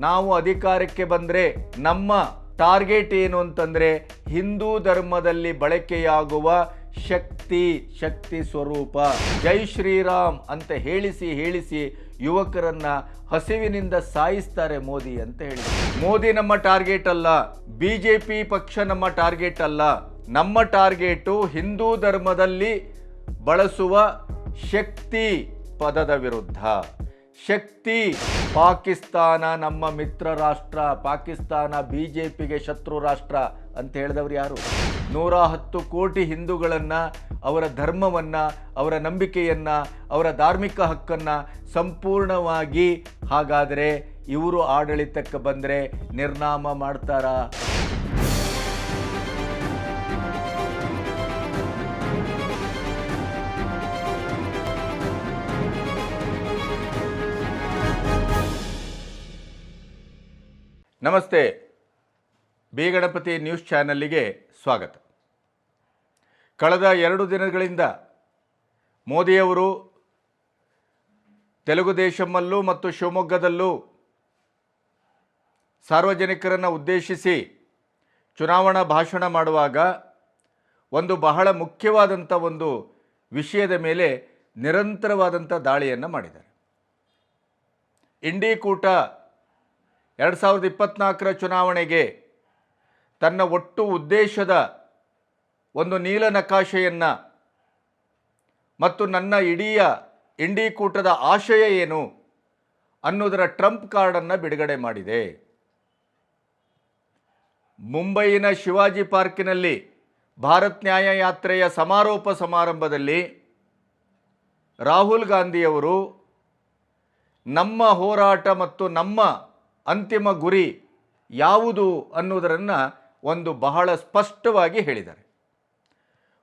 ನಾವು ಅಧಿಕಾರಕ್ಕೆ ಬಂದರೆ ನಮ್ಮ ಟಾರ್ಗೆಟ್ ಏನು ಅಂತಂದರೆ ಹಿಂದೂ ಧರ್ಮದಲ್ಲಿ ಬಳಕೆಯಾಗುವ ಶಕ್ತಿ ಶಕ್ತಿ ಸ್ವರೂಪ. ಜೈ ಶ್ರೀರಾಮ್ ಅಂತ ಹೇಳಿಸಿ ಹೇಳಿಸಿ ಯುವಕರನ್ನ ಹಸಿವಿನಿಂದ ಸಾಯಿಸ್ತಾರೆ ಮೋದಿ ಅಂತ ಹೇಳಿ ಮೋದಿ ನಮ್ಮ ಟಾರ್ಗೆಟ್ ಅಲ್ಲ ಬಿ ಜೆ ಪಿ ಪಕ್ಷ ನಮ್ಮ ಟಾರ್ಗೆಟ್ ಅಲ್ಲ. ನಮ್ಮ ಟಾರ್ಗೆಟು ಹಿಂದೂ ಧರ್ಮದಲ್ಲಿ ಬಳಸುವ ಶಕ್ತಿ ಪದದ ವಿರುದ್ಧ. ಶಕ್ತಿ. ಪಾಕಿಸ್ತಾನ ನಮ್ಮ ಮಿತ್ರ ರಾಷ್ಟ್ರ. ಪಾಕಿಸ್ತಾನ ಬಿ ಜೆ ಪಿಗೆ ಶತ್ರು ರಾಷ್ಟ್ರ ಅಂತ ಹೇಳಿದವರು ಯಾರು? ನೂರ ಹತ್ತು ಕೋಟಿ ಹಿಂದೂಗಳನ್ನು, ಅವರ ಧರ್ಮವನ್ನು, ಅವರ ನಂಬಿಕೆಯನ್ನು, ಅವರ ಧಾರ್ಮಿಕ ಹಕ್ಕನ್ನು ಸಂಪೂರ್ಣವಾಗಿ ಹಾಗಾದರೆ ಇವರು ಆಡಳಿತಕ್ಕೆ ಬಂದರೆ ನಿರ್ನಾಮ ಮಾಡ್ತಾರಾ? ನಮಸ್ತೆ. ಬಿ ಗಣಪತಿ ನ್ಯೂಸ್ ಚಾನಲ್ಲಿಗೆ ಸ್ವಾಗತ. ಕಳೆದ ಎರಡು ದಿನಗಳಿಂದ ಮೋದಿಯವರು ತೆಲುಗು ದೇಶಮಲ್ಲೂ ಮತ್ತು ಶಿವಮೊಗ್ಗದಲ್ಲೂ ಸಾರ್ವಜನಿಕರನ್ನು ಉದ್ದೇಶಿಸಿ ಚುನಾವಣಾ ಭಾಷಣ ಮಾಡುವಾಗ ಒಂದು ಬಹಳ ಮುಖ್ಯವಾದಂಥ ಒಂದು ವಿಷಯದ ಮೇಲೆ ನಿರಂತರವಾದಂಥ ದಾಳಿಯನ್ನು ಮಾಡಿದ್ದಾರೆ. ಇಂಡಿ ಕೂಟ ಎರಡು ಸಾವಿರದ ಇಪ್ಪತ್ತ್ನಾಲ್ಕರ ಚುನಾವಣೆಗೆ ತನ್ನ ಒಟ್ಟು ಉದ್ದೇಶದ ಒಂದು ನೀಲನಕಾಶೆಯನ್ನು ಮತ್ತು ನನ್ನ ಇಡೀ ಇಂಡಿ ಕೂಟದ ಆಶಯ ಏನು ಅನ್ನೋದರ ಟ್ರಂಪ್ ಕಾರ್ಡನ್ನು ಬಿಡುಗಡೆ ಮಾಡಿದೆ. ಮುಂಬೈನ ಶಿವಾಜಿ ಪಾರ್ಕಿನಲ್ಲಿ ಭಾರತ್ ನ್ಯಾಯ ಯಾತ್ರೆಯ ಸಮಾರೋಪ ಸಮಾರಂಭದಲ್ಲಿ ರಾಹುಲ್ ಗಾಂಧಿಯವರು ನಮ್ಮ ಹೋರಾಟ ಮತ್ತು ನಮ್ಮ ಅಂತಿಮ ಗುರಿ ಯಾವುದು ಅನ್ನೋದರನ್ನು ಒಂದು ಬಹಳ ಸ್ಪಷ್ಟವಾಗಿ ಹೇಳಿದ್ದಾರೆ.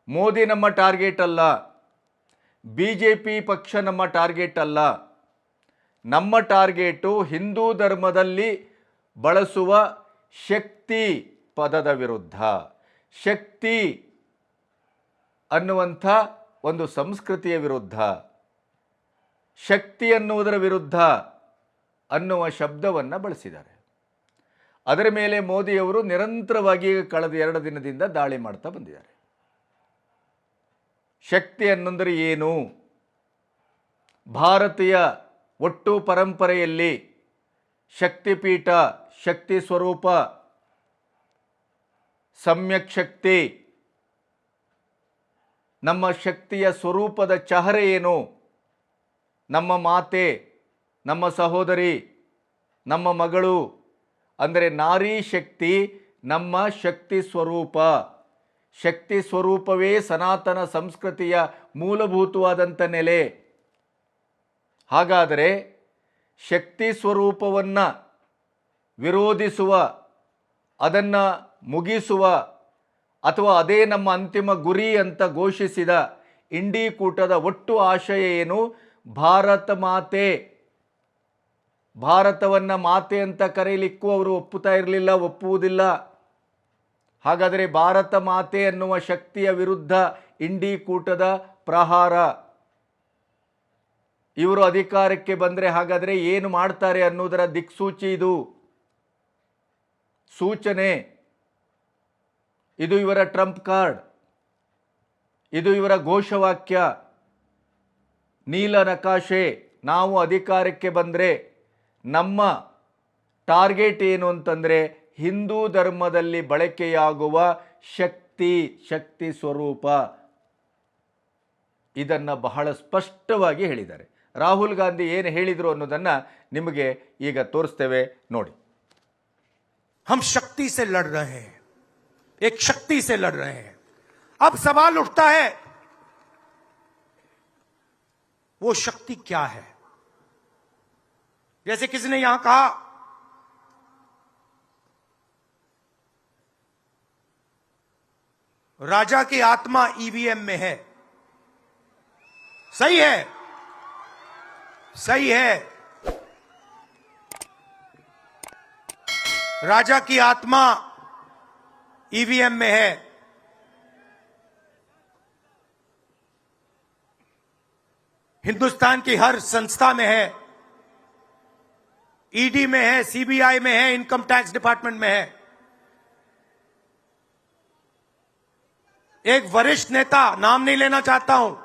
ಮೋದಿ ನಮ್ಮ ಟಾರ್ಗೆಟ್ ಅಲ್ಲ ಬಿ ಜೆ ಪಿ ಪಕ್ಷ ನಮ್ಮ ಟಾರ್ಗೆಟ್ ಅಲ್ಲ, ನಮ್ಮ ಟಾರ್ಗೆಟು ಹಿಂದೂ ಧರ್ಮದಲ್ಲಿ ಬಳಸುವ ಶಕ್ತಿ ಪದದ ವಿರುದ್ಧ. ಶಕ್ತಿ ಅನ್ನುವಂಥ ಒಂದು ಸಂಸ್ಕೃತಿಯ ವಿರುದ್ಧ. ಶಕ್ತಿ ಅನ್ನುವುದರ ವಿರುದ್ಧ. ಅನ್ನುವ ಶಬ್ದವನ್ನು ಬಳಸಿದ್ದಾರೆ. ಅದರ ಮೇಲೆ ಮೋದಿಯವರು ನಿರಂತರವಾಗಿ ಕಳೆದ ಎರಡು ದಿನದಿಂದ ದಾಳಿ ಮಾಡ್ತಾ ಬಂದಿದ್ದಾರೆ. ಶಕ್ತಿ ಅನ್ನೊಂದರೆ ಏನು? ಭಾರತೀಯ ಒಟ್ಟು ಪರಂಪರೆಯಲ್ಲಿ ಶಕ್ತಿಪೀಠ, ಶಕ್ತಿ ಸ್ವರೂಪ, ಸಮ್ಯಕ್ ಶಕ್ತಿ, ನಮ್ಮ ಶಕ್ತಿಯ ಸ್ವರೂಪದ ಚಹರೆ ಏನು? ನಮ್ಮ ಮಾತೆ ನಮ್ಮ ಸಹೋದರಿ, ನಮ್ಮ ಮಗಳು, ಅಂದರೆ ನಾರಿ ಶಕ್ತಿ ನಮ್ಮ ಶಕ್ತಿ ಸ್ವರೂಪ. ಶಕ್ತಿ ಸ್ವರೂಪವೇ ಸನಾತನ ಸಂಸ್ಕೃತಿಯ ಮೂಲಭೂತವಾದಂಥ ನೆಲೆ. ಹಾಗಾದರೆ ಶಕ್ತಿ ಸ್ವರೂಪವನ್ನು ವಿರೋಧಿಸುವ, ಅದನ್ನು ಮುಗಿಸುವ ಅಥವಾ ಅದೇ ನಮ್ಮ ಅಂತಿಮ ಗುರಿ ಅಂತ ಘೋಷಿಸಿದ ಇಂಡಿ ಕೂಟದ ಒಟ್ಟು ಆಶಯ ಏನು? ಭಾರತ ಮಾತೆ. ಭಾರತವನ್ನು ಮಾತೆ ಅಂತ ಕರೆಯಲಿಕ್ಕೂ ಅವರು ಒಪ್ಪುತ್ತಾ ಇರಲಿಲ್ಲ, ಒಪ್ಪುವುದಿಲ್ಲ. ಹಾಗಾದರೆ ಭಾರತ ಮಾತೆ ಅನ್ನುವ ಶಕ್ತಿಯ ವಿರುದ್ಧ ಇಂಡಿ ಕೂಟದ ಪ್ರಹಾರ. ಇವರು ಅಧಿಕಾರಕ್ಕೆ ಬಂದರೆ ಹಾಗಾದರೆ ಏನು ಮಾಡ್ತಾರೆ ಅನ್ನೋದರ ದಿಕ್ಸೂಚಿ ಇದು. ಸೂಚನೆ. ಇದು ಇವರ ಟ್ರಂಪ್ ಕಾರ್ಡ್. ಇದು ಇವರ ಘೋಷವಾಕ್ಯ. ನೀಲ ನಕಾಶೆ. ನಾವು ಅಧಿಕಾರಕ್ಕೆ ಬಂದರೆ ನಮ್ಮ ಟಾರ್ಗೆಟ್ ಏನು ಅಂತಂದರೆ ಹಿಂದೂ ಧರ್ಮದಲ್ಲಿ ಬಳಕೆಯಾಗುವ ಶಕ್ತಿ ಶಕ್ತಿ ಸ್ವರೂಪ ಇದನ್ನು ಬಹಳ ಸ್ಪಷ್ಟವಾಗಿ ಹೇಳಿದ್ದಾರೆ ರಾಹುಲ್ ಗಾಂಧಿ ಏನು ಹೇಳಿದರು ಅನ್ನೋದನ್ನು ನಿಮಗೆ ಈಗ ತೋರಿಸ್ತೇವೆ ನೋಡಿ हम शक्ति से लड़ रहे हैं एक शक्ति से लड़ रहे हैं अब सवाल उठता है वो शक्ति क्या है जैसे किसी ने यहाँ कहा, राजा की आत्मा ईवीएम में है। सही है? सही है। राजा की आत्मा ईवीएम में है। हिंदुस्तान की हर संस्था में है। ईडी में है, सीबीआई में है, इनकम टैक्स डिपार्टमेंट में है। एक वरिष्ठ नेता, नाम नहीं लेना चाहता हूँ।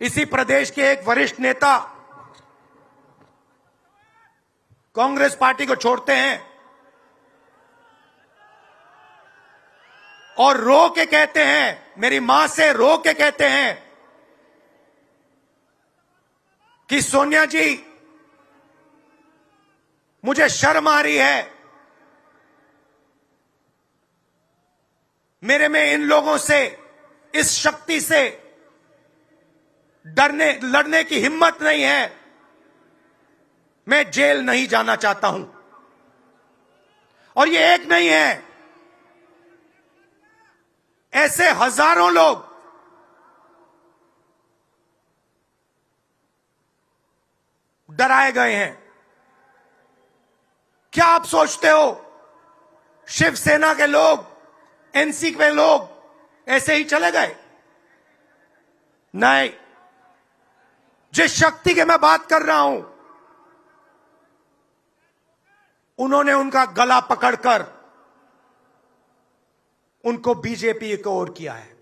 इसी प्रदेश के एक वरिष्ठ नेता कांग्रेस पार्टी को छोड़ते हैं और रो के कहते हैं, मेरी माँ से रो के कहते हैं कि सोनिया जी मुझे शर्म आ रही है। मेरे में इन लोगों से, इस शक्ति से डरने, लड़ने की हिम्मत नहीं है। मैं जेल नहीं जाना चाहता हूँ। और ये एक नहीं है। ऐसे हज़ारों लोग डराए गए हैं। क्या आप सोचते हो शिवसेना के लोग एनसी के लोग ऐसे ही चले गए नहीं जिस शक्ति की मैं बात कर रहा हूं उन्होंने उनका गला पकड़कर उनको बीजेपी को ओर किया है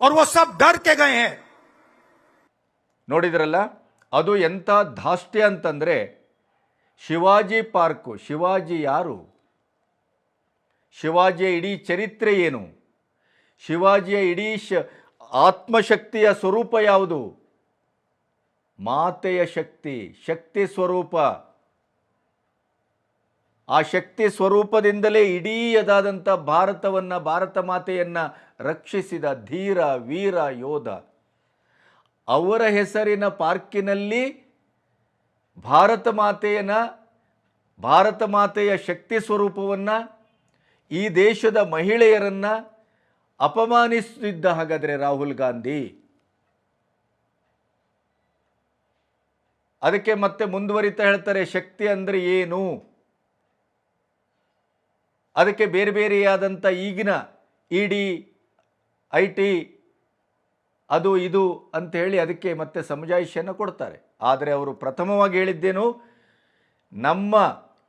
और वो सब डर के गए हैं ನೋಡಿದ್ರಲ್ಲ ಅದು ಎಂಥ ಧಾಷ್ಟ್ಯ ಅಂತಂದರೆ ಶಿವಾಜಿ ಪಾರ್ಕು. ಶಿವಾಜಿ ಯಾರು? ಶಿವಾಜಿಯ ಇಡೀ ಚರಿತ್ರೆ ಏನು? ಶಿವಾಜಿಯ ಇಡೀ ಶ, ಆತ್ಮಶಕ್ತಿಯ ಸ್ವರೂಪ ಯಾವುದು? ಮಾತೆಯ ಶಕ್ತಿ ಶಕ್ತಿ ಸ್ವರೂಪ. ಆ ಶಕ್ತಿ ಸ್ವರೂಪದಿಂದಲೇ ಇಡೀಯದಾದಂಥ ಭಾರತವನ್ನು, ಭಾರತ ಮಾತೆಯನ್ನು ರಕ್ಷಿಸಿದ ಧೀರ, ವೀರ, ಯೋಧ. ಅವರ ಹೆಸರಿನ ಪಾರ್ಕಿನಲ್ಲಿ ಭಾರತ ಮಾತೆಯನ, ಭಾರತ ಮಾತೆಯ ಶಕ್ತಿ ಸ್ವರೂಪವನ್ನು, ಈ ದೇಶದ ಮಹಿಳೆಯರನ್ನು ಅಪಮಾನಿಸುತ್ತಿದ್ದ ಹಾಗಾದರೆ ರಾಹುಲ್ ಗಾಂಧಿ? ಅದಕ್ಕೆ ಮತ್ತೆ ಮುಂದುವರಿತಾ ಹೇಳ್ತಾರೆ, ಶಕ್ತಿ ಅಂದರೆ ಏನು? ಅದಕ್ಕೆ ಬೇರೆ ಬೇರೆಯಾದಂಥ ಈಗಿನ ಇ ಡಿ ಐ ಟಿ ಅದು ಇದು ಅಂತ ಹೇಳಿ ಅದಕ್ಕೆ ಮತ್ತೆ ಸಮಜಾಯಿಷಿಯನ್ನು ಕೊಡ್ತಾರೆ. ಆದರೆ ಅವರು ಪ್ರಥಮವಾಗಿ ಹೇಳಿದ್ದೇನು, ನಮ್ಮ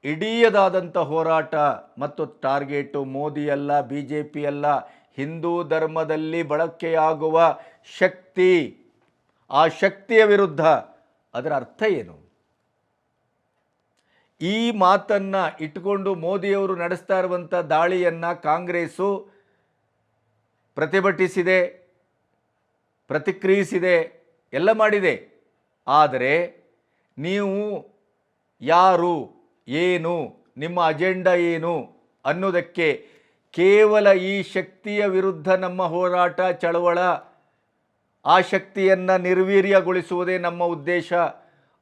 ಇಡೀಯದಾದಂಥ ಹೋರಾಟ ಮತ್ತು ಟಾರ್ಗೆಟು ಮೋದಿ ಅಲ್ಲ ಬಿ ಜೆ ಪಿ ಅಲ್ಲ, ಹಿಂದೂ ಧರ್ಮದಲ್ಲಿ ಬಳಕೆಯಾಗುವ ಶಕ್ತಿ, ಆ ಶಕ್ತಿಯ ವಿರುದ್ಧ ಅದರ ಅರ್ಥ ಏನು? ಈ ಮಾತನ್ನು ಇಟ್ಕೊಂಡು ಮೋದಿಯವರು ನಡೆಸ್ತಾ ಇರುವಂಥ ದಾಳಿಯನ್ನು ಕಾಂಗ್ರೆಸ್ಸು ಪ್ರತಿಭಟಿಸಿದೆ, ಪ್ರತಿಕ್ರಿಯಿಸಿದೆ, ಎಲ್ಲ ಮಾಡಿದೆ. ಆದರೆ ನೀವು ಯಾರು, ಏನು, ನಿಮ್ಮ ಅಜೆಂಡಾ ಏನು ಅನ್ನೋದಕ್ಕೆ ಕೇವಲ ಈ ಶಕ್ತಿಯ ವಿರುದ್ಧ ನಮ್ಮ ಹೋರಾಟ ಚಳವಳ, ಆ ಶಕ್ತಿಯನ್ನು ನಿರ್ವೀರ್ಯಗೊಳಿಸುವುದೇ ನಮ್ಮ ಉದ್ದೇಶ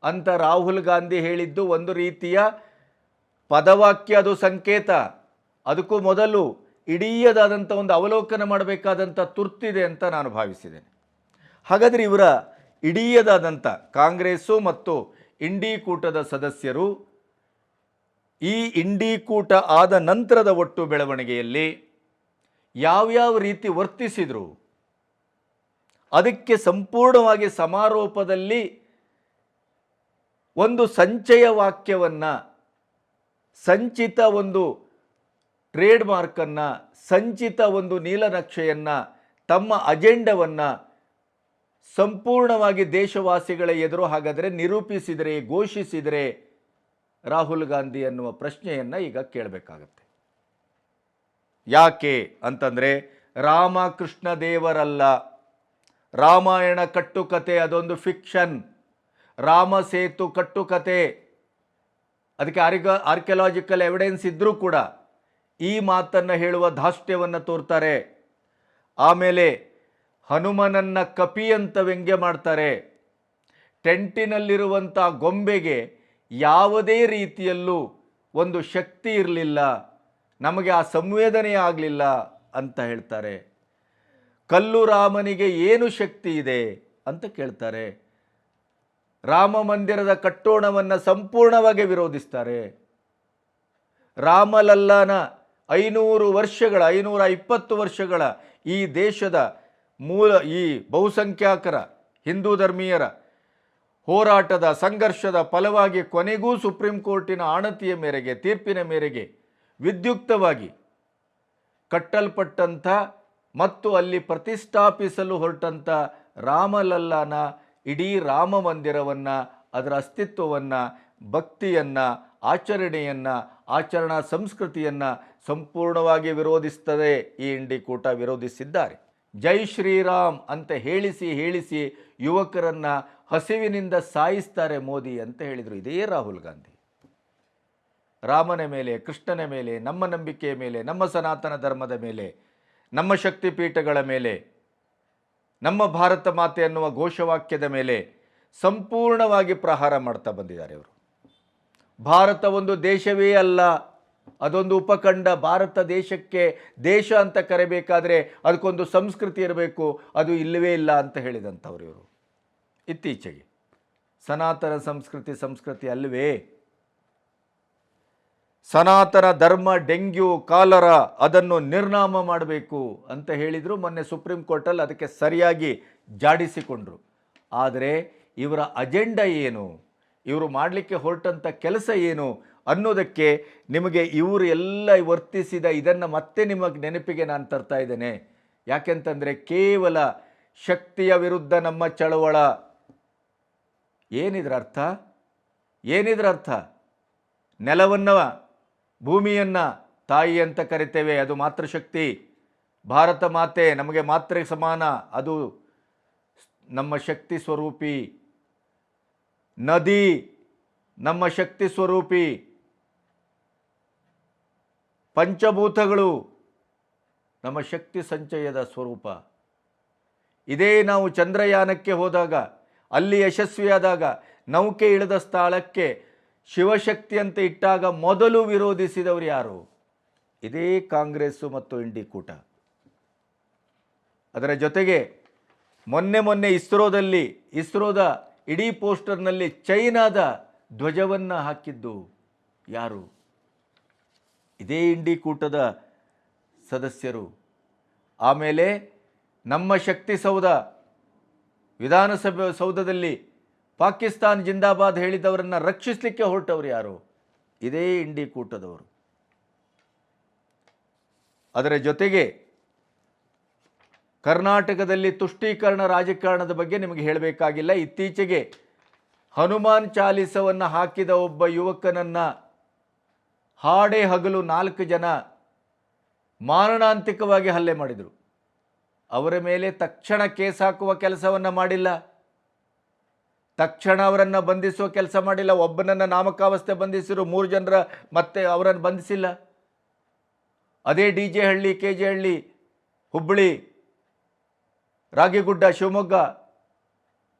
ಅಂತ ರಾಹುಲ್ ಗಾಂಧಿ ಹೇಳಿದ್ದು ಒಂದು ರೀತಿಯ ಪದವಾಕ್ಯ, ಅದು ಸಂಕೇತ. ಅದಕ್ಕೂ ಮೊದಲು ಇಡೀಯದಾದಂಥ ಒಂದು ಅವಲೋಕನ ಮಾಡಬೇಕಾದಂಥ ತುರ್ತಿದೆ ಅಂತ ನಾನು ಭಾವಿಸಿದ್ದೇನೆ. ಹಾಗಾದರೆ ಇವರ ಇಡೀಯದಾದಂಥ ಕಾಂಗ್ರೆಸ್ಸು ಮತ್ತು ಇಂಡಿ ಕೂಟದ ಸದಸ್ಯರು ಈ ಇಂಡಿ ಕೂಟ ಆದ ನಂತರದ ಒಟ್ಟು ಬೆಳವಣಿಗೆಯಲ್ಲಿ ಯಾವ್ಯಾವ ರೀತಿ ವರ್ತಿಸಿದರು, ಅದಕ್ಕೆ ಸಂಪೂರ್ಣವಾಗಿ ಸಮಾರೋಪದಲ್ಲಿ ಒಂದು ಸಂಚಯ ವಾಕ್ಯವನ್ನು, ಸಂಚಿತ ಒಂದು ಟ್ರೇಡ್ ಮಾರ್ಕನ್ನು ಸಂಚಿತ ಒಂದು ನೀಲನಕ್ಷೆಯನ್ನು, ತಮ್ಮ ಅಜೆಂಡವನ್ನು ಸಂಪೂರ್ಣವಾಗಿ ದೇಶವಾಸಿಗಳ ಎದುರು ಹಾಗಾದರೆ ನಿರೂಪಿಸಿದರೆ, ಘೋಷಿಸಿದರೆ ರಾಹುಲ್ ಗಾಂಧಿ ಅನ್ನುವ ಪ್ರಶ್ನೆಯನ್ನು ಈಗ ಕೇಳಬೇಕಾಗತ್ತೆ. ಯಾಕೆ ಅಂತಂದರೆ ರಾಮಕೃಷ್ಣ ದೇವರಲ್ಲ. ರಾಮಾಯಣ ಕಟ್ಟುಕತೆ ಅದೊಂದು ಫಿಕ್ಷನ್ ರಾಮ ಸೇತು ಕಟ್ಟುಕತೆ. ಅದಕ್ಕೆ ಆರ್ಗ ಆರ್ಕಿಯಲಾಜಿಕಲ್ ಎವಿಡೆನ್ಸ್ ಇದ್ದರೂ ಕೂಡ ಈ ಮಾತನ್ನು ಹೇಳುವ ಧಾಷ್ಟ್ಯವನ್ನು ತೋರ್ತಾರೆ. ಆಮೇಲೆ ಹನುಮನನ್ನ ಕಪಿ ಅಂತ ವ್ಯಂಗ್ಯ ಮಾಡ್ತಾರೆ. ಟೆಂಟಿನಲ್ಲಿರುವಂಥ ಗೊಂಬೆಗೆ ಯಾವುದೇ ರೀತಿಯಲ್ಲೂ ಒಂದು ಶಕ್ತಿ ಇರಲಿಲ್ಲ. ನಮಗೆ ಆ ಸಂವೇದನೆ ಆಗಲಿಲ್ಲ ಅಂತ ಹೇಳ್ತಾರೆ. ಕಲ್ಲು ರಾಮನಿಗೆ ಏನು ಶಕ್ತಿ ಇದೆ ಅಂತ ಕೇಳ್ತಾರೆ. ರಾಮ ಮಂದಿರದ ಕಟ್ಟೋಣವನ್ನು ಸಂಪೂರ್ಣವಾಗಿ ವಿರೋಧಿಸ್ತಾರೆ. ರಾಮಲಲ್ಲನ ಐನೂರು ವರ್ಷಗಳ, ಐನೂರ ಇಪ್ಪತ್ತು ವರ್ಷಗಳ ಈ ದೇಶದ ಮೂಲ ಈ ಬಹುಸಂಖ್ಯಾಕರ, ಹಿಂದೂ ಧರ್ಮೀಯರ ಹೋರಾಟದ ಸಂಘರ್ಷದ ಫಲವಾಗಿ ಕೊನೆಗೂ ಸುಪ್ರೀಂ ಕೋರ್ಟಿನ ಆಣತಿಯ ಮೇರೆಗೆ, ತೀರ್ಪಿನ ಮೇರೆಗೆ ವಿದ್ಯುಕ್ತವಾಗಿ ಕಟ್ಟಲ್ಪಟ್ಟಂಥ ಮತ್ತು ಅಲ್ಲಿ ಪ್ರತಿಷ್ಠಾಪಿಸಲು ಹೊರಟಂಥ ರಾಮಲಲ್ಲಾನ ಇಡೀ ರಾಮ ಮಂದಿರವನ್ನು, ಅದರ ಅಸ್ತಿತ್ವವನ್ನು, ಭಕ್ತಿಯನ್ನು, ಆಚರಣೆಯನ್ನು, ಆಚರಣಾ ಸಂಸ್ಕೃತಿಯನ್ನು ಸಂಪೂರ್ಣವಾಗಿ ವಿರೋಧಿಸ್ತದೆ ಈ ಇಂಡಿ ಕೂಟ ವಿರೋಧಿಸಿದ್ದಾರೆ. ಜೈ ಶ್ರೀರಾಮ್ ಅಂತ ಹೇಳಿಸಿ ಹೇಳಿಸಿ ಯುವಕರನ್ನು ಹಸಿವಿನಿಂದ ಸಾಯಿಸ್ತಾರೆ ಮೋದಿ ಅಂತ ಹೇಳಿದರು. ಇದೇ ರಾಹುಲ್ ಗಾಂಧಿ. ರಾಮನ ಮೇಲೆ, ಕೃಷ್ಣನ ಮೇಲೆ, ನಮ್ಮ ನಂಬಿಕೆಯ ಮೇಲೆ, ನಮ್ಮ ಸನಾತನ ಧರ್ಮದ ಮೇಲೆ, ನಮ್ಮ ಶಕ್ತಿಪೀಠಗಳ ಮೇಲೆ, ನಮ್ಮ ಭಾರತ ಮಾತೆ ಅನ್ನುವ ಘೋಷವಾಕ್ಯದ ಮೇಲೆ ಸಂಪೂರ್ಣವಾಗಿ ಪ್ರಹಾರ ಮಾಡ್ತಾ ಬಂದಿದ್ದಾರೆ ಅವರು ಭಾರತ ಒಂದು ದೇಶವೇ ಅಲ್ಲ ಅದೊಂದು ಉಪಖಂಡ ಭಾರತ ದೇಶಕ್ಕೆ ದೇಶ ಅಂತ ಕರೆಯಬೇಕಾದ್ರೆ ಅದಕ್ಕೊಂದು ಸಂಸ್ಕೃತಿ ಇರಬೇಕು, ಅದು ಇಲ್ಲವೇ ಇಲ್ಲ ಅಂತ ಹೇಳಿದಂಥವ್ರು ಇವರು. ಇತ್ತೀಚೆಗೆ. ಸನಾತನ ಸಂಸ್ಕೃತಿ ಸಂಸ್ಕೃತಿ ಅಲ್ಲವೇ? ಸನಾತನ ಧರ್ಮ, ಡೆಂಗ್ಯೂ, ಕಾಲರ ಅದನ್ನು ನಿರ್ನಾಮ ಮಾಡಬೇಕು ಅಂತ ಹೇಳಿದರು. ಮೊನ್ನೆ ಸುಪ್ರೀಂ ಕೋರ್ಟಲ್ಲಿ ಅದಕ್ಕೆ ಸರಿಯಾಗಿ ಜಾಡಿಸಿಕೊಂಡರು. ಆದರೆ ಇವರ ಅಜೆಂಡಾ ಏನು? ಇವರು ಮಾಡಲಿಕ್ಕೆ ಹೊರಟಂಥ ಕೆಲಸ ಏನು? ಅನ್ನೋದಕ್ಕೆ ನಿಮಗೆ ಇವರು ಎಲ್ಲ ವರ್ತಿಸಿದ ಇದನ್ನು ಮತ್ತೆ ನಿಮಗೆ ನೆನಪಿಗೆ ನಾನು ತರ್ತಾ ಇದ್ದೇನೆ. ಯಾಕೆಂತಂದರೆ ಕೇವಲ ಶಕ್ತಿಯ ವಿರುದ್ಧ ನಮ್ಮ ಚಳವಳ. ಏನಿದ್ರ ಅರ್ಥ? ಏನಿದ್ರ ಅರ್ಥ? ನೆಲವನ್ನು, ಭೂಮಿಯನ್ನು ತಾಯಿ ಅಂತ ಕರಿತೇವೆ, ಅದು ಮಾತೃಶಕ್ತಿ ಭಾರತ ಮಾತೆ ನಮಗೆ ಮಾತ್ರ ಸಮಾನ, ಅದು ನಮ್ಮ ಶಕ್ತಿ ಸ್ವರೂಪಿ. ನದಿ, ನಮ್ಮ ಶಕ್ತಿ ಸ್ವರೂಪಿ. ಪಂಚಭೂತಗಳು ನಮ್ಮ ಶಕ್ತಿ ಸಂಚಯದ ಸ್ವರೂಪ. ಇದೇ ನಾವು ಚಂದ್ರಯಾನಕ್ಕೆ ಹೋದಾಗ, ಅಲ್ಲಿ ಯಶಸ್ವಿಯಾದಾಗ, ನೌಕೆ ಇಳಿದ ಸ್ಥಳಕ್ಕೆ ಶಿವಶಕ್ತಿ ಅಂತ ಇಟ್ಟಾಗ ಮೊದಲು ವಿರೋಧಿಸಿದವರು ಯಾರು? ಇದೇ ಕಾಂಗ್ರೆಸ್ಸು ಮತ್ತು ಇಂಡಿಕೂಟ ಅದರ ಜೊತೆಗೆ ಮೊನ್ನೆ ಮೊನ್ನೆ ಇಸ್ರೋದಲ್ಲಿ, ಇಸ್ರೋದ ಇಡೀ ಪೋಸ್ಟರ್ನಲ್ಲಿ ಚೈನಾದ ಧ್ವಜವನ್ನು ಹಾಕಿದ್ದು ಯಾರು? ಇದೇ ಇಂಡಿ ಕೂಟದ ಸದಸ್ಯರು. ಆಮೇಲೆ ನಮ್ಮ ಶಕ್ತಿ ಸೌಧ, ವಿಧಾನಸಭೆ ಸೌಧದಲ್ಲಿ ಪಾಕಿಸ್ತಾನ್ ಜಿಂದಾಬಾದ್ ಹೇಳಿದವರನ್ನು ರಕ್ಷಿಸಲಿಕ್ಕೆ ಹೊರಟವರು ಯಾರು? ಇದೇ ಇಂಡಿ ಕೂಟದವರು. ಅದರ ಜೊತೆಗೆ ಕರ್ನಾಟಕದಲ್ಲಿ ತುಷ್ಟೀಕರಣ ರಾಜಕಾರಣದ ಬಗ್ಗೆ ನಿಮಗೆ ಹೇಳಬೇಕಾಗಿಲ್ಲ. ಇತ್ತೀಚೆಗೆ ಹನುಮಾನ್ ಚಾಲಿಸವನ್ನು ಹಾಕಿದ ಒಬ್ಬ ಯುವಕನನ್ನು ಹಾಡೇ ಹಗಲು ನಾಲ್ಕು ಜನ ಮಾರಣಾಂತಿಕವಾಗಿ ಹಲ್ಲೆ ಮಾಡಿದರು. ಅವರ ಮೇಲೆ ತಕ್ಷಣ ಕೇಸ್ ಹಾಕುವ ಕೆಲಸವನ್ನು ಮಾಡಿಲ್ಲ. ತಕ್ಷಣ ಅವರನ್ನು ಬಂಧಿಸುವ ಕೆಲಸ ಮಾಡಿಲ್ಲ. ಒಬ್ಬನನ್ನು ನಾಮಕಾವಸ್ಥೆ ಬಂಧಿಸಿರು ಮೂರು ಜನರ ಮತ್ತೆ ಅವರನ್ನು ಬಂಧಿಸಿಲ್ಲ. ಅದೇ D J Halli K J Halli, Hubballi, Ragigudda, Shivamogga,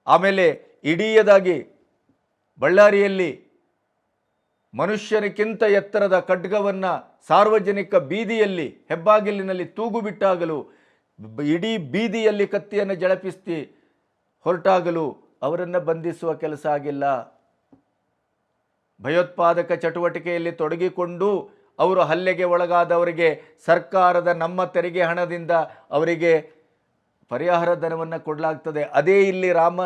ಆಮೇಲೆ ಇಡೀಯದಾಗಿ ಬಳ್ಳಾರಿಯಲ್ಲಿ ಮನುಷ್ಯನಿಗಿಂತ ಎತ್ತರದ ಖಡ್ಗವನ್ನು ಸಾರ್ವಜನಿಕ ಬೀದಿಯಲ್ಲಿ, ಹೆಬ್ಬಾಗಿಲಿನಲ್ಲಿ ತೂಗು ಬಿಟ್ಟಾಗಲು ಇಡೀ ಬೀದಿಯಲ್ಲಿ ಕತ್ತಿಯನ್ನು ಜಳಪಿಸಿ ಹೊರಟಾಗಲು ಅವರನ್ನು ಬಂಧಿಸುವ ಕೆಲಸ ಆಗಿಲ್ಲ. ಭಯೋತ್ಪಾದಕ ಚಟುವಟಿಕೆಯಲ್ಲಿ ತೊಡಗಿಕೊಂಡು ಅವರು ಹಲ್ಲೆಗೆ ಒಳಗಾದವರಿಗೆ, ಸರ್ಕಾರದ ನಮ್ಮ ತೆರಿಗೆ ಹಣದಿಂದ ಅವರಿಗೆ ಪರಿಹಾರ ಧನವನ್ನು ಕೊಡಲಾಗ್ತದೆ. ಅದೇ ಇಲ್ಲಿ ರಾಮ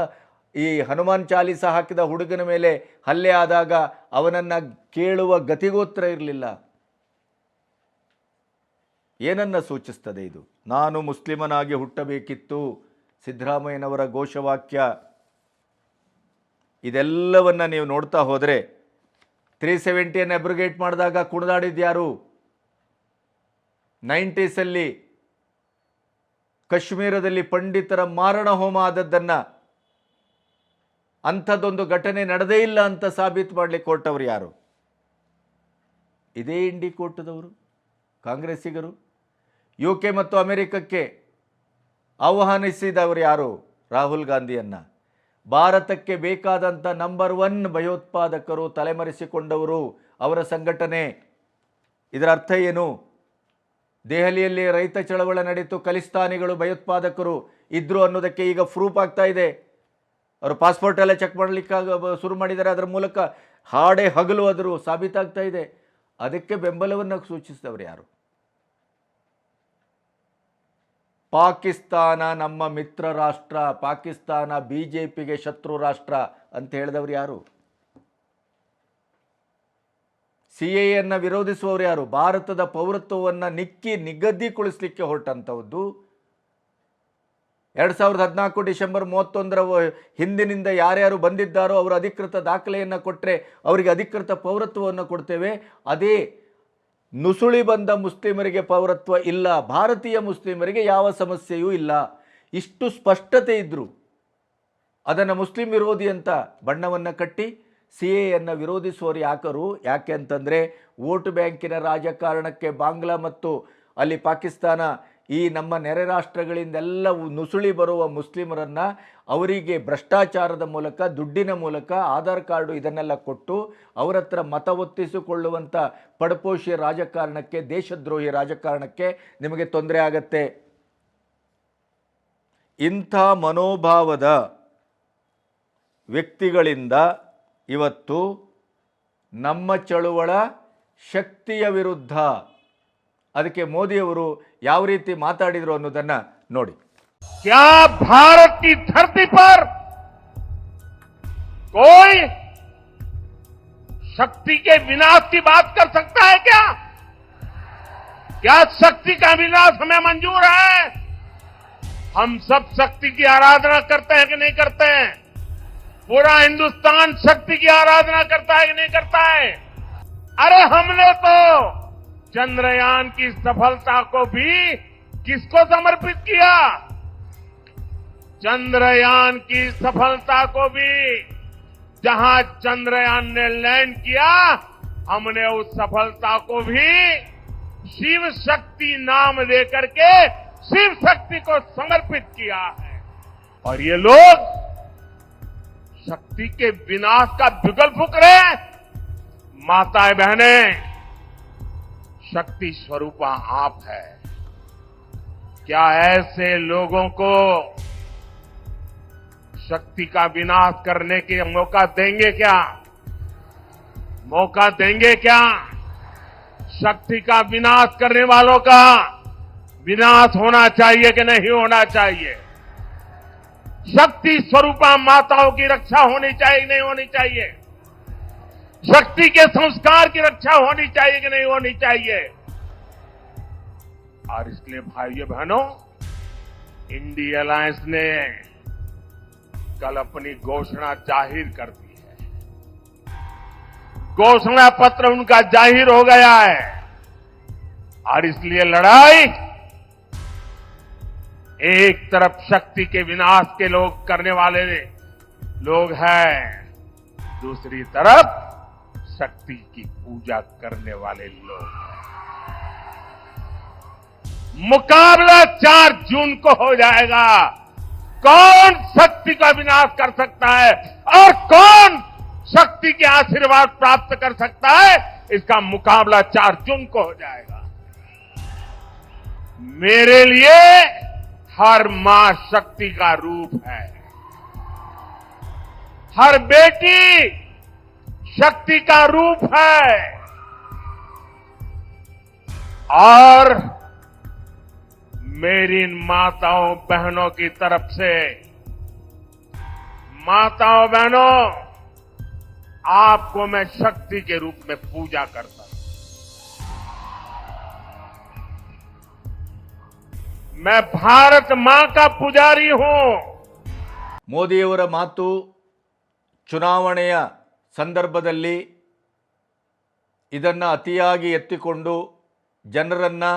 ಈ ಹನುಮಾನ್ ಚಾಲೀಸ ಹಾಕಿದ ಹುಡುಗನ ಮೇಲೆ ಹಲ್ಲೆ ಆದಾಗ ಅವನನ್ನು ಕೇಳುವ ಗತಿಗೋತ್ರ ಇರಲಿಲ್ಲ. ಏನನ್ನ ಸೂಚಿಸ್ತದೆ ಇದು? ನಾನು ಮುಸ್ಲಿಮನಾಗಿ ಹುಟ್ಟಬೇಕಿತ್ತು. ಸಿದ್ದರಾಮಯ್ಯನವರ ಘೋಷವಾಕ್ಯ. ಇದೆಲ್ಲವನ್ನ ನೀವು ನೋಡ್ತಾ ಹೋದರೆ ತ್ರೀ ಸೆವೆಂಟಿಯನ್ನು ಎಬ್ರಿಗೇಟ್ ಮಾಡಿದಾಗ ಕುಣಿದಾಡಿದ್ಯಾರು ನೈಂಟೀಸಲ್ಲಿ ಕಾಶ್ಮೀರದಲ್ಲಿ ಪಂಡಿತರ ಮಾರಣ ಹೋಮ ಆದದ್ದನ್ನು ಅಂಥದ್ದೊಂದು ಘಟನೆ ನಡೆದೇ ಇಲ್ಲ ಅಂತ ಸಾಬೀತು ಮಾಡಲಿಕ್ಕೆ ಹೊರಟವ್ರು ಯಾರು? ಇದೇ ಇಂಡಿ ಕೋರ್ಟದವರು, ಕಾಂಗ್ರೆಸ್ಸಿಗರು ಯು ಕೆ ಮತ್ತು ಅಮೆರಿಕಕ್ಕೆ ಆಹ್ವಾನಿಸಿದವರು ಯಾರು? ರಾಹುಲ್ ಗಾಂಧಿಯನ್ನು. ಭಾರತಕ್ಕೆ ಬೇಕಾದಂಥ ನಂಬರ್ ಒನ್ ಭಯೋತ್ಪಾದಕರು ತಲೆಮರೆಸಿಕೊಂಡವರು ಅವರ ಸಂಘಟನೆ. ಇದರ ಅರ್ಥ ಏನು? ದೆಹಲಿಯಲ್ಲಿ ರೈತ ಚಳವಳ ನಡೀತು ಕಲಿಸ್ತಾನಿಗಳು ಭಯೋತ್ಪಾದಕರು ಇದ್ರು ಅನ್ನೋದಕ್ಕೆ ಈಗ ಪ್ರೂಫ್ ಆಗ್ತಾ ಇದೆ. ಅವರು ಪಾಸ್ಪೋರ್ಟ್ ಎಲ್ಲ ಚೆಕ್ ಮಾಡಲಿಕ್ಕಾಗ ಶುರು ಮಾಡಿದ್ದಾರೆ. ಅದರ ಮೂಲಕ ಹಾಡೇ ಹಗಲು ಸಾಬೀತಾಗ್ತಾ ಇದೆ. ಅದಕ್ಕೆ ಬೆಂಬಲವನ್ನು ಸೂಚಿಸಿದವರು ಯಾರು? ಪಾಕಿಸ್ತಾನ ನಮ್ಮ ಮಿತ್ರ ರಾಷ್ಟ್ರ, ಪಾಕಿಸ್ತಾನ ಬಿ ಜೆ ಪಿಗೆ ಶತ್ರು ರಾಷ್ಟ್ರ ಅಂತ ಹೇಳಿದವರು ಯಾರು? ಸಿ ಎಯನ್ನು ವಿರೋಧಿಸುವವರು ಯಾರು? ಭಾರತದ ಪೌರತ್ವವನ್ನು ನಿಕ್ಕಿ ನಿಗದಿಗೊಳಿಸಲಿಕ್ಕೆ ಹೊರಟಂಥದ್ದು ಎರಡು ಸಾವಿರದ ಹದಿನಾಲ್ಕು ಡಿಸೆಂಬರ್ ಮೂವತ್ತೊಂದರ ಹಿಂದಿನಿಂದ ಯಾರ್ಯಾರು ಬಂದಿದ್ದಾರೋ ಅವರು ಅಧಿಕೃತ ದಾಖಲೆಯನ್ನು ಕೊಟ್ಟರೆ ಅವರಿಗೆ ಅಧಿಕೃತ ಪೌರತ್ವವನ್ನು ಕೊಡ್ತೇವೆ. ಅದೇ ನುಸುಳಿ ಬಂದ ಮುಸ್ಲಿಮರಿಗೆ ಪೌರತ್ವ ಇಲ್ಲ, ಭಾರತೀಯ ಮುಸ್ಲಿಮರಿಗೆ ಯಾವ ಸಮಸ್ಯೆಯೂ ಇಲ್ಲ. ಇಷ್ಟು ಸ್ಪಷ್ಟತೆ ಇದ್ದರು ಅದನ್ನು ಮುಸ್ಲಿಂ ವಿರೋಧಿ ಅಂತ ಬಣ್ಣವನ್ನು ಕಟ್ಟಿ ಸಿ ಎಯನ್ನು ವಿರೋಧಿಸುವವರು ಯಾಕರು? ಯಾಕೆ ಅಂತಂದರೆ ವೋಟ್ ಬ್ಯಾಂಕಿನ ರಾಜಕಾರಣಕ್ಕೆ ಬಾಂಗ್ಲಾ ಮತ್ತು ಅಲ್ಲಿ ಪಾಕಿಸ್ತಾನ ಈ ನಮ್ಮ ನೆರೆ ರಾಷ್ಟ್ರಗಳಿಂದೆಲ್ಲ ನುಸುಳಿ ಬರುವ ಮುಸ್ಲಿಮರನ್ನು ಅವರಿಗೆ ಭ್ರಷ್ಟಾಚಾರದ ಮೂಲಕ, ದುಡ್ಡಿನ ಮೂಲಕ ಆಧಾರ್ ಕಾರ್ಡು ಇದನ್ನೆಲ್ಲ ಕೊಟ್ಟು ಅವರ ಹತ್ರ ಮತ ಒತ್ತಿಸಿಕೊಳ್ಳುವಂಥ ಪಡಪೋಷಿ ರಾಜಕಾರಣಕ್ಕೆ, ದೇಶದ್ರೋಹಿ ರಾಜಕಾರಣಕ್ಕೆ ನಿಮಗೆ ತೊಂದರೆ ಆಗತ್ತೆ. ಇಂಥ ಮನೋಭಾವದ ವ್ಯಕ್ತಿಗಳಿಂದ ಇವತ್ತು ನಮ್ಮ ಚಳುವಳ ಶಕ್ತಿಯ ವಿರುದ್ಧ. ಅದಕ್ಕೆ ಮೋದಿಯವರು ಯಾವ ರೀತಿ ಮಾತಾಡಿದರು ಅನ್ನೋದನ್ನು ನೋಡಿ क्या भारत की धरती पर कोई शक्ति के विनाश की बात कर सकता है क्या क्या शक्ति का विनाश हमें मंजूर है हम सब शक्ति की आराधना करते हैं कि नहीं करते हैं पूरा हिंदुस्तान शक्ति की आराधना करता है कि नहीं करता है अरे हमने तो चंद्रयान की सफलता को भी किसको समर्पित किया? चंद्रयान की सफलता को भी जहाँ चंद्रयान ने लैंड किया, हमने उस सफलता को भी शिव शक्ति नाम देकर के शिव शक्ति को समर्पित किया है। और ये लोग शक्ति के विनाश का विकल्प फूक रहे हैं। माताएँ, बहनें शक्ति स्वरूपा आप है। क्या ऐसे लोगों को शक्ति का विनाश करने के मौका देंगे क्या? मौका देंगे क्या? शक्ति का विनाश करने वालों का विनाश होना चाहिए कि नहीं होना चाहिए? शक्ति स्वरूपा माताओं की रक्षा होनी चाहिए, नहीं होनी चाहिए? शक्ति के संस्कार की रक्षा होनी चाहिए कि नहीं होनी चाहिए? और इसलिए भाइयों बहनों इंडी अलायंस ने कल अपनी घोषणा ज़ाहिर कर दी है। घोषणा पत्र उनका ज़ाहिर हो गया है। और इसलिए लड़ाई एक तरफ़ शक्ति के विनाश के लोग करने वाले लोग हैं, दूसरी तरफ़ शक्ति की पूजा करने वाले लोग। मुकाबला चार जून को हो जाएगा। कौन शक्ति का विनाश कर सकता है और कौन शक्ति के आशीर्वाद प्राप्त कर सकता है, इसका मुकाबला चार जून को हो जाएगा। मेरे लिए हर माँ शक्ति का रूप है। हर बेटी शक्ति का रूप है और मेरी इन माताओं बहनों की तरफ से माताओं बहनों आपको मैं शक्ति के रूप में पूजा करता हूं मैं भारत मां का पुजारी हूं ಮೋದಿಯವರ ಮಾತು ಚುನಾವಣೆಯ ಸಂದರ್ಭದಲ್ಲಿ ಇದನ್ನು ಅತಿಯಾಗಿ ಎತ್ತಿಕೊಂಡು ಜನರನ್ನು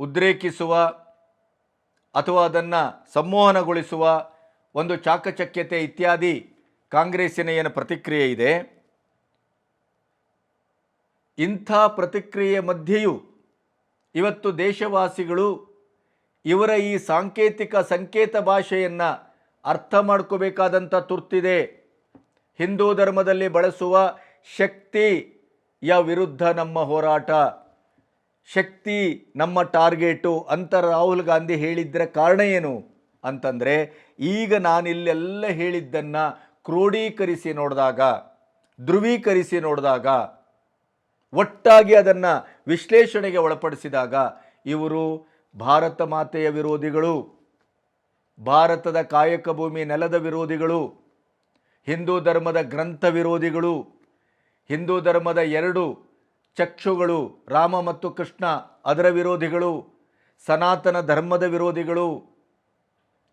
ಉದ್ರೇಕಿಸುವ ಅಥವಾ ಅದನ್ನು ಸಂಮೋಹನಗೊಳಿಸುವ ಒಂದು ಚಾಕಚಕ್ಯತೆ ಇತ್ಯಾದಿ ಕಾಂಗ್ರೆಸ್ಸಿನ ಏನು ಪ್ರತಿಕ್ರಿಯೆ ಇದೆ. ಇಂಥ ಪ್ರತಿಕ್ರಿಯೆ ಮಧ್ಯೆಯೂ ಇವತ್ತು ದೇಶವಾಸಿಗಳು ಇವರ ಈ ಸಾಂಕೇತಿಕ ಸಂಕೇತ ಭಾಷೆಯನ್ನು ಅರ್ಥ ಮಾಡ್ಕೋಬೇಕಾದಂಥ ತುರ್ತಿದೆ. ಹಿಂದೂ ಧರ್ಮದಲ್ಲಿ ಬಳಸುವ ಶಕ್ತಿಯ ವಿರುದ್ಧ ನಮ್ಮ ಹೋರಾಟ. ಶಕ್ತಿ ನಮ್ಮ ಟಾರ್ಗೆಟು ಅಂತ ರಾಹುಲ್ ಗಾಂಧಿ ಹೇಳಿದ್ದರ ಕಾರಣ ಏನು ಅಂತಂದರೆ ಈಗ ನಾನಿಲ್ಲೆಲ್ಲ ಹೇಳಿದ್ದನ್ನು ಕ್ರೋಢೀಕರಿಸಿ ನೋಡಿದಾಗ, ಧ್ರುವೀಕರಿಸಿ ನೋಡಿದಾಗ, ಒಟ್ಟಾಗಿ ಅದನ್ನು ವಿಶ್ಲೇಷಣೆಗೆ ಒಳಪಡಿಸಿದಾಗ ಇವರು ಭಾರತ ಮಾತೆಯ ವಿರೋಧಿಗಳು, ಭಾರತದ ಕಾಯಕ ಭೂಮಿ ನೆಲದ ವಿರೋಧಿಗಳು ಹಿಂದೂ ಧರ್ಮದ ಗ್ರಂಥ ವಿರೋಧಿಗಳು ಹಿಂದೂ ಧರ್ಮದ ಎರಡು ಚಕ್ಷುಗಳು, ರಾಮ ಮತ್ತು ಕೃಷ್ಣ, ಅದರ ವಿರೋಧಿಗಳು, ಸನಾತನ ಧರ್ಮದ ವಿರೋಧಿಗಳು.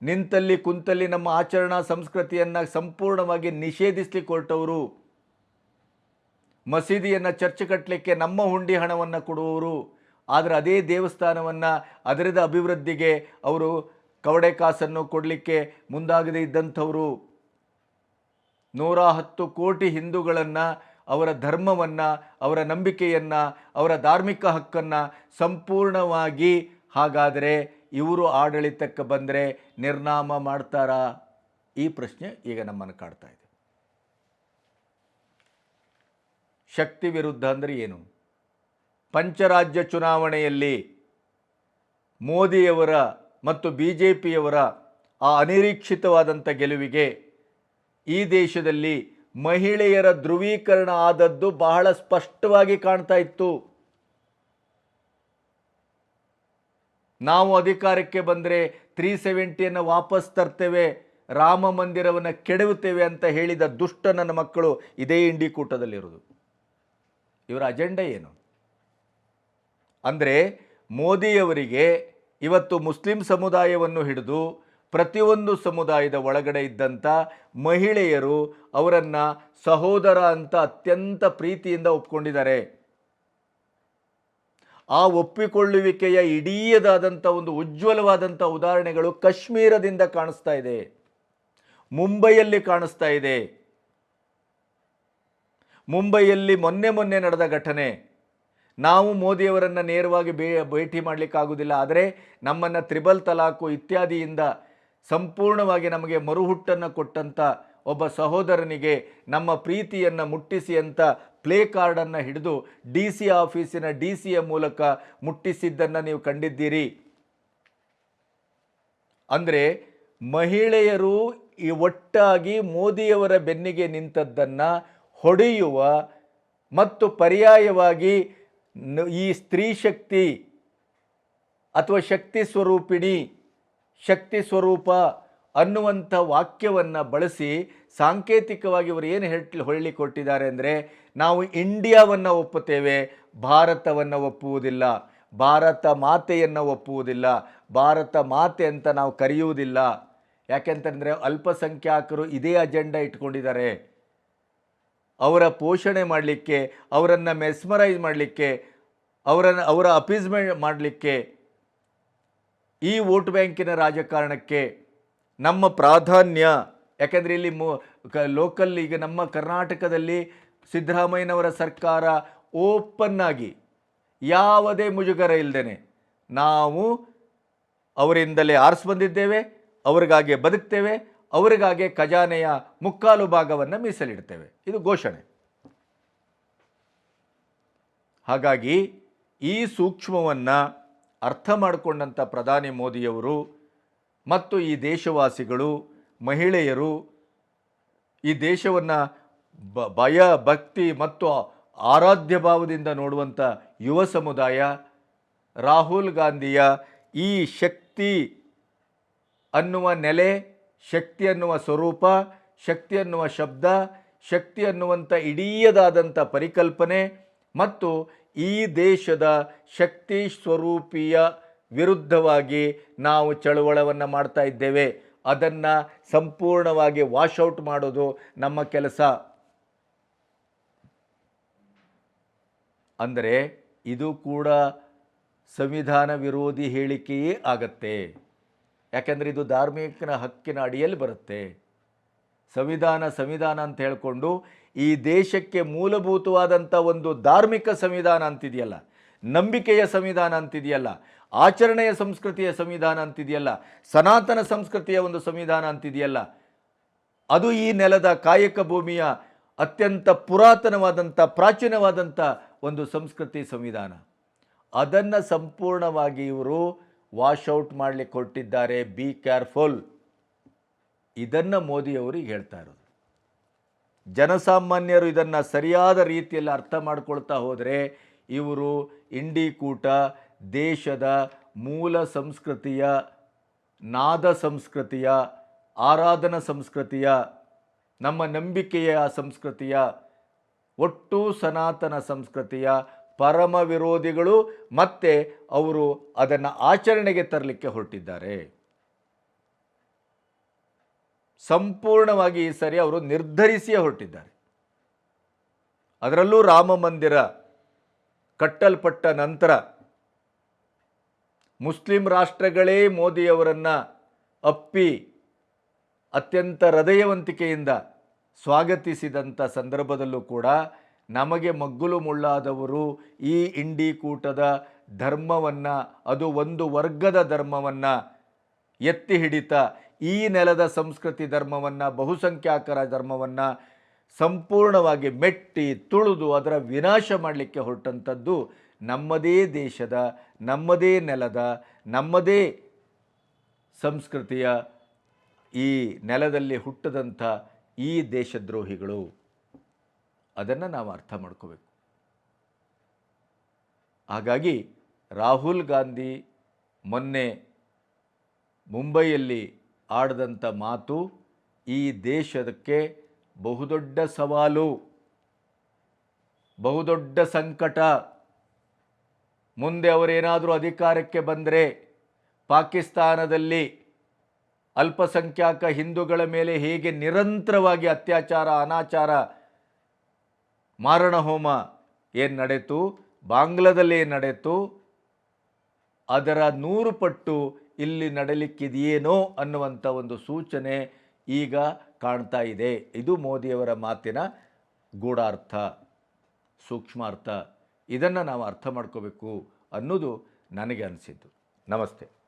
ನಿಂತಲ್ಲಿ ಕುಂತಲ್ಲಿ ನಮ್ಮ ಆಚರಣಾ ಸಂಸ್ಕೃತಿಯನ್ನು ಸಂಪೂರ್ಣವಾಗಿ ನಿಷೇಧಿಸ್ಲಿಕ್ಕೆ ಹೊರಟವರು ಮಸೀದಿಯನ್ನು ಚರ್ಚ್ ಕಟ್ಟಲಿಕ್ಕೆ ನಮ್ಮ ಹುಂಡಿ ಹಣವನ್ನು ಕೊಡುವವರು. ಆದರೆ ಅದೇ ದೇವಸ್ಥಾನವನ್ನು ಅದರದ ಅಭಿವೃದ್ಧಿಗೆ ಅವರು ಕವಡೆ ಕಾಸನ್ನು ಕೊಡಲಿಕ್ಕೆ ಮುಂದಾಗದೇ ಇದ್ದಂಥವರು. ನೂರ ಹತ್ತು ಕೋಟಿ ಹಿಂದೂಗಳನ್ನು, ಅವರ ಧರ್ಮವನ್ನು, ಅವರ ನಂಬಿಕೆಯನ್ನು, ಅವರ ಧಾರ್ಮಿಕ ಹಕ್ಕನ್ನು ಸಂಪೂರ್ಣವಾಗಿ ಹಾಗಾದರೆ ಇವರು ಆಡಳಿತಕ್ಕೆ ಬಂದರೆ ನಿರ್ನಾಮ ಮಾಡ್ತಾರಾ? ಈ ಪ್ರಶ್ನೆ ಈಗ ನಮ್ಮನ್ನು ಕಾಡ್ತಾ ಇದೆ. ಶಕ್ತಿ ವಿರುದ್ಧ ಅಂದರೆ ಏನು? ಪಂಚರಾಜ್ಯ ಚುನಾವಣೆಯಲ್ಲಿ ಮೋದಿಯವರ ಮತ್ತು ಬಿ ಜೆ ಪಿಯವರ ಆ ಅನಿರೀಕ್ಷಿತವಾದಂಥ ಗೆಲುವಿಗೆ ಈ ದೇಶದಲ್ಲಿ ಮಹಿಳೆಯರ ಧ್ರುವೀಕರಣ ಆದದ್ದು ಬಹಳ ಸ್ಪಷ್ಟವಾಗಿ ಕಾಣ್ತಾ ಇತ್ತು. ನಾವು ಅಧಿಕಾರಕ್ಕೆ ಬಂದರೆ ತ್ರೀ ಸೆವೆಂಟಿಯನ್ನು ವಾಪಸ್ ತರ್ತೇವೆ, ರಾಮ ಮಂದಿರವನ್ನು ಕೆಡವುತ್ತೇವೆ ಅಂತ ಹೇಳಿದ ದುಷ್ಟ ನನ್ನ ಮಕ್ಕಳು ಇದೇ ಇಂಡಿಕೂಟದಲ್ಲಿರೋದು ಇವರ ಅಜೆಂಡಾ ಏನು? ಅಂದರೆ ಮೋದಿಯವರಿಗೆ ಇವತ್ತು ಮುಸ್ಲಿಂ ಸಮುದಾಯವನ್ನು ಹಿಡಿದು ಪ್ರತಿಯೊಂದು ಸಮುದಾಯದ ಒಳಗಡೆ ಇದ್ದಂಥ ಮಹಿಳೆಯರು ಅವರನ್ನು ಸಹೋದರ ಅಂತ ಅತ್ಯಂತ ಪ್ರೀತಿಯಿಂದ ಒಪ್ಕೊಂಡಿದ್ದಾರೆ. ಆ ಒಪ್ಪಿಕೊಳ್ಳುವಿಕೆಯ ಇಡೀಯದಾದಂಥ ಒಂದು ಉಜ್ವಲವಾದಂಥ ಉದಾಹರಣೆಗಳು ಕಾಶ್ಮೀರದಿಂದ ಕಾಣಿಸ್ತಾ ಇದೆ. ಮುಂಬೈಯಲ್ಲಿ ಕಾಣಿಸ್ತಾ ಇದೆ. ಮುಂಬೈಯಲ್ಲಿ ಮೊನ್ನೆ ಮೊನ್ನೆ ನಡೆದ ಘಟನೆ. ನಾವು ಮೋದಿಯವರನ್ನು ನೇರವಾಗಿ ಭೇಟಿ ಮಾಡಲಿಕ್ಕಾಗೋದಿಲ್ಲ. ಆದರೆ ನಮ್ಮನ್ನು ತ್ರಿಬಲ್ ತಲಾಖು ಇತ್ಯಾದಿಯಿಂದ ಸಂಪೂರ್ಣವಾಗಿ ನಮಗೆ ಮರುಹುಟ್ಟನ್ನು ಕೊಟ್ಟಂಥ ಒಬ್ಬ ಸಹೋದರನಿಗೆ ನಮ್ಮ ಪ್ರೀತಿಯನ್ನು ಮುಟ್ಟಿಸಿ ಅಂತ ಪ್ಲೇ ಕಾರ್ಡನ್ನು ಹಿಡಿದು ಡಿ ಸಿ ಆಫೀಸಿನ ಡಿ ಸಿಯ ಮೂಲಕ ಮುಟ್ಟಿಸಿದ್ದನ್ನು ನೀವು ಕಂಡಿದ್ದೀರಿ. ಅಂದರೆ ಮಹಿಳೆಯರು ಈ ಒಟ್ಟಾಗಿ ಮೋದಿಯವರ ಬೆನ್ನಿಗೆ ನಿಂತದ್ದನ್ನು ಹೊಡೆಯುವ ಮತ್ತು ಪರ್ಯಾಯವಾಗಿ ಈ ಸ್ತ್ರೀ ಶಕ್ತಿ ಅಥವಾ ಶಕ್ತಿ ಸ್ವರೂಪಿಣಿ ಶಕ್ತಿ ಸ್ವರೂಪ ಅನ್ನುವಂಥ ವಾಕ್ಯವನ್ನು ಬಳಸಿ ಸಾಂಕೇತಿಕವಾಗಿ ಇವರು ಏನು ಹೇಳಿ, ಹೊಳ್ಳಿ ಕೊಟ್ಟಿದ್ದಾರೆ ಅಂದರೆ ನಾವು ಇಂಡಿಯಾವನ್ನು ಒಪ್ಪುತ್ತೇವೆ, ಭಾರತವನ್ನು ಒಪ್ಪುವುದಿಲ್ಲ, ಭಾರತ ಮಾತೆಯನ್ನು ಒಪ್ಪುವುದಿಲ್ಲ, ಭಾರತ ಮಾತೆ ಅಂತ ನಾವು ಕರೆಯುವುದಿಲ್ಲ. ಯಾಕೆಂತಂದರೆ ಅಲ್ಪಸಂಖ್ಯಾತರು ಇದೇ ಅಜೆಂಡಾ ಇಟ್ಕೊಂಡಿದ್ದಾರೆ. ಅವರ ಪೋಷಣೆ ಮಾಡಲಿಕ್ಕೆ, ಅವರನ್ನು ಮೆಸ್ಮರೈಸ್ ಮಾಡಲಿಕ್ಕೆ, ಅವರನ್ನು, ಅವರ ಅಪೀಸ್ಮೆಂಟ್ ಮಾಡಲಿಕ್ಕೆ ಈ ವೋಟ್ ಬ್ಯಾಂಕಿನ ರಾಜಕಾರಣಕ್ಕೆ ನಮ್ಮ ಪ್ರಾಧಾನ್ಯ, ಯಾಕೆಂದರೆ ಇಲ್ಲಿ ಮು, ಕ ಲೋಕಲ್ ಈಗ ನಮ್ಮ ಕರ್ನಾಟಕದಲ್ಲಿ ಸಿದ್ದರಾಮಯ್ಯನವರ ಸರ್ಕಾರ ಓಪನ್ ಆಗಿ ಯಾವುದೇ ಮುಜುಗರ ಇಲ್ಲದೇನೆ ನಾವು ಅವರಿಂದಲೇ ಆರಿಸಿ ಬಂದಿದ್ದೇವೆ ಅವ್ರಿಗಾಗೆ ಬದುಕ್ತೇವೆ ಅವರಿಗಾಗೆ ಖಜಾನೆಯ ಮುಕ್ಕಾಲು ಭಾಗವನ್ನು ಮೀಸಲಿಡ್ತೇವೆ. ಇದು ಘೋಷಣೆ. ಹಾಗಾಗಿ ಈ ಸೂಕ್ಷ್ಮವನ್ನು ಅರ್ಥ ಮಾಡಿಕೊಂಡಂಥ ಪ್ರಧಾನಿ ಮೋದಿಯವರು ಮತ್ತು ಈ ದೇಶವಾಸಿಗಳು, ಮಹಿಳೆಯರು ಈ ದೇಶವನ್ನು ಬ, ಭಯ, ಭಕ್ತಿ ಮತ್ತು ಆರಾಧ್ಯ ಭಾವದಿಂದ ನೋಡುವಂಥ ಯುವ ಸಮುದಾಯ, ರಾಹುಲ್ ಗಾಂಧಿಯ ಈ ಶಕ್ತಿ ಅನ್ನುವ ನೆಲೆ, ಶಕ್ತಿ ಅನ್ನುವ ಸ್ವರೂಪ, ಶಕ್ತಿ ಅನ್ನುವ ಶಬ್ದ, ಶಕ್ತಿ ಅನ್ನುವಂಥ ಇಡೀಯದಾದಂಥ ಪರಿಕಲ್ಪನೆ ಮತ್ತು ಈ ದೇಶದ ಶಕ್ತಿ ಸ್ವರೂಪಿಯ ವಿರುದ್ಧವಾಗಿ ನಾವು ಚಳುವಳವನ್ನು ಮಾಡ್ತಾ ಇದ್ದೇವೆ. ಅದನ್ನು ಸಂಪೂರ್ಣವಾಗಿ ವಾಶೌಟ್ ಮಾಡೋದು ನಮ್ಮ ಕೆಲಸ. ಅಂದರೆ ಇದು ಕೂಡ ಸಂವಿಧಾನ ವಿರೋಧಿ ಹೇಳಿಕೆಯೇ ಆಗತ್ತೆ. ಯಾಕೆಂದರೆ ಇದು ಧಾರ್ಮಿಕನ ಹಕ್ಕಿನ ಅಡಿಯಲ್ಲಿ ಬರುತ್ತೆ. ಸಂವಿಧಾನ ಸಂವಿಧಾನ ಅಂತ ಹೇಳಿಕೊಂಡು ಈ ದೇಶಕ್ಕೆ ಮೂಲಭೂತವಾದಂಥ ಒಂದು ಧಾರ್ಮಿಕ ಸಂವಿಧಾನ ಅಂತಿದೆಯಲ್ಲ, ನಂಬಿಕೆಯ ಸಂವಿಧಾನ ಅಂತಿದೆಯಲ್ಲ, ಆಚರಣೆಯ ಸಂಸ್ಕೃತಿಯ ಸಂವಿಧಾನ ಅಂತಿದೆಯಲ್ಲ, ಸನಾತನ ಸಂಸ್ಕೃತಿಯ ಒಂದು ಸಂವಿಧಾನ ಅಂತಿದೆಯಲ್ಲ, ಅದು ಈ ನೆಲದ ಕಾಯಕ ಭೂಮಿಯ ಅತ್ಯಂತ ಪುರಾತನವಾದಂಥ, ಪ್ರಾಚೀನವಾದಂಥ ಒಂದು ಸಂಸ್ಕೃತಿ ಸಂವಿಧಾನ. ಅದನ್ನು ಸಂಪೂರ್ಣವಾಗಿ ಇವರು ವಾಶೌಟ್ ಮಾಡಲಿಕ್ಕೆ ಕೊಟ್ಟಿದ್ದಾರೆ ಬಿ ಕೇರ್ಫುಲ್. ಇದನ್ನು ಮೋದಿಯವರು ಈಗ ಹೇಳ್ತಾ ಇರೋದು. ಜನಸಾಮಾನ್ಯರು ಇದನ್ನು ಸರಿಯಾದ ರೀತಿಯಲ್ಲಿ ಅರ್ಥ ಮಾಡ್ಕೊಳ್ತಾ ಹೋದರೆ ಇವರು ಇಂಡಿಕೂಟ ದೇಶದ ಮೂಲ ಸಂಸ್ಕೃತಿಯ, ನಾದ ಸಂಸ್ಕೃತಿಯ, ಆರಾಧನಾ ಸಂಸ್ಕೃತಿಯ, ನಮ್ಮ ನಂಬಿಕೆಯ ಸಂಸ್ಕೃತಿಯ, ಒಟ್ಟು ಸನಾತನ ಸಂಸ್ಕೃತಿಯ ಪರಮ ವಿರೋಧಿಗಳು ಮತ್ತೆ ಅವರು ಅದನ್ನು ಆಚರಣೆಗೆ ತರಲಿಕ್ಕೆ ಹೊರಟಿದ್ದಾರೆ. ಸಂಪೂರ್ಣವಾಗಿ ಈ ಸರಿ ಅವರು ನಿರ್ಧರಿಸಿಯೇ ಹೊರಟಿದ್ದಾರೆ. ಅದರಲ್ಲೂ ರಾಮ ಮಂದಿರ ಕಟ್ಟಲ್ಪಟ್ಟ ನಂತರ ಮುಸ್ಲಿಂ ರಾಷ್ಟ್ರಗಳೇ ಮೋದಿಯವರನ್ನು ಅಪ್ಪಿ ಅತ್ಯಂತ ಹೃದಯವಂತಿಕೆಯಿಂದ ಸ್ವಾಗತಿಸಿದಂಥ ಸಂದರ್ಭದಲ್ಲೂ ಕೂಡ ನಮಗೆ ಮಗ್ಗುಲು ಮುಳ್ಳಾದವರು ಈ ಇಂಡಿ ಕೂಟದ ಧರ್ಮವನ್ನು ಅದು ಒಂದು ವರ್ಗದ ಧರ್ಮವನ್ನು ಎತ್ತಿ ಹಿಡಿತ ಈ ನೆಲದ ಸಂಸ್ಕೃತಿ ಧರ್ಮವನ್ನು, ಬಹುಸಂಖ್ಯಾತರ ಧರ್ಮವನ್ನು ಸಂಪೂರ್ಣವಾಗಿ ಮೆಟ್ಟಿ, ತುಳಿದು ಅದರ ವಿನಾಶ ಮಾಡಲಿಕ್ಕೆ ಹೊರಟಂಥದ್ದು ನಮ್ಮದೇ ದೇಶದ, ನಮ್ಮದೇ ನೆಲದ, ನಮ್ಮದೇ ಸಂಸ್ಕೃತಿಯ ಈ ನೆಲದಲ್ಲಿ ಹುಟ್ಟದಂಥ ಈ ದೇಶದ್ರೋಹಿಗಳು. ಅದನ್ನು ನಾವು ಅರ್ಥ ಮಾಡ್ಕೋಬೇಕು. ಹಾಗಾಗಿ ರಾಹುಲ್ ಗಾಂಧಿ ಮೊನ್ನೆ ಮುಂಬೈಯಲ್ಲಿ ಆಡಿದಂಥ ಮಾತು ಈ ದೇಶಕ್ಕೆ ಬಹುದೊಡ್ಡ ಸವಾಲು, ಬಹುದೊಡ್ಡ ಸಂಕಟ. ಮುಂದೆ ಅವರೇನಾದರೂ ಅಧಿಕಾರಕ್ಕೆ ಬಂದರೆ ಪಾಕಿಸ್ತಾನದಲ್ಲಿ ಅಲ್ಪಸಂಖ್ಯಾತ ಹಿಂದೂಗಳ ಮೇಲೆ ಹೇಗೆ ನಿರಂತರವಾಗಿ ಅತ್ಯಾಚಾರ, ಅನಾಚಾರ ಮಾರಣಹೋಮ ಏನು ನಡೆಯಿತು ಬಾಂಗ್ಲಾದಲ್ಲಿ ಏನು ನಡೆಯಿತು ಅದರ ನೂರು ಪಟ್ಟು ಇಲ್ಲಿ ನಡಲಿಕ್ಕಿದೆಯೇನೋ ಅನ್ನುವಂಥ ಒಂದು ಸೂಚನೆ ಈಗ ಕಾಣ್ತಾ ಇದೆ. ಇದು ಮೋದಿಯವರ ಮಾತಿನ ಗೂಢಾರ್ಥ, ಸೂಕ್ಷ್ಮಾರ್ಥ. ಇದನ್ನು ನಾವು ಅರ್ಥ ಮಾಡ್ಕೋಬೇಕು ಅನ್ನೋದು ನನಗೆ ಅನಿಸಿದ್ದು. ನಮಸ್ತೆ.